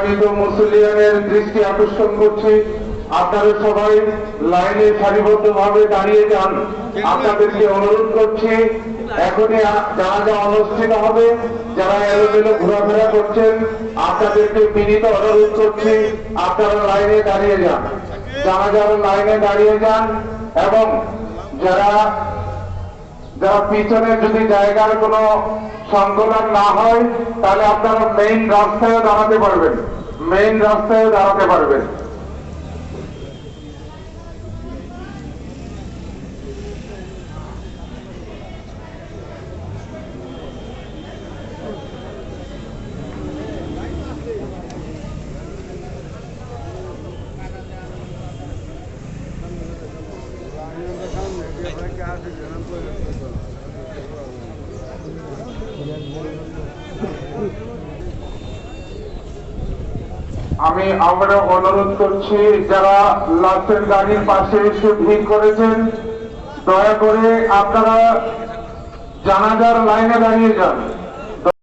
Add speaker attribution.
Speaker 1: সম্মানিত মুসলিয়ানের দৃষ্টি আকর্ষণ করছি। আপনারা সবাই লাইনে সারিবদ্ধ ভাবে দাঁড়িয়ে যান। আপনাদেরকে অনুরোধ করছি, এখনই আ- যা অনুষ্ঠিত হবে। যারা এলোমেলো ঘোরাফেরা করছেন, আপনাদেরকে বিনীত অনুরোধ করছি, আপনারা লাইনে দাঁড়িয়ে যান। যারা যারা লাইনে দাঁড়িয়ে যান এবং যারা যারা পিছনে যদি জায়গার কোনো সংকলন না হয়, তাহলে আপনারা মেইন রাস্তায় দাঁড়াতে পারবেন। মেইন রাস্তায় দাঁড়াতে পারবেন। আমি আবারও অনুরোধ করছি, যারা লাশের গাড়ির পাশে এসে ভিড় করেছেন, দয়া করে আপনারা জানাজার লাইনে দাঁড়িয়ে যান।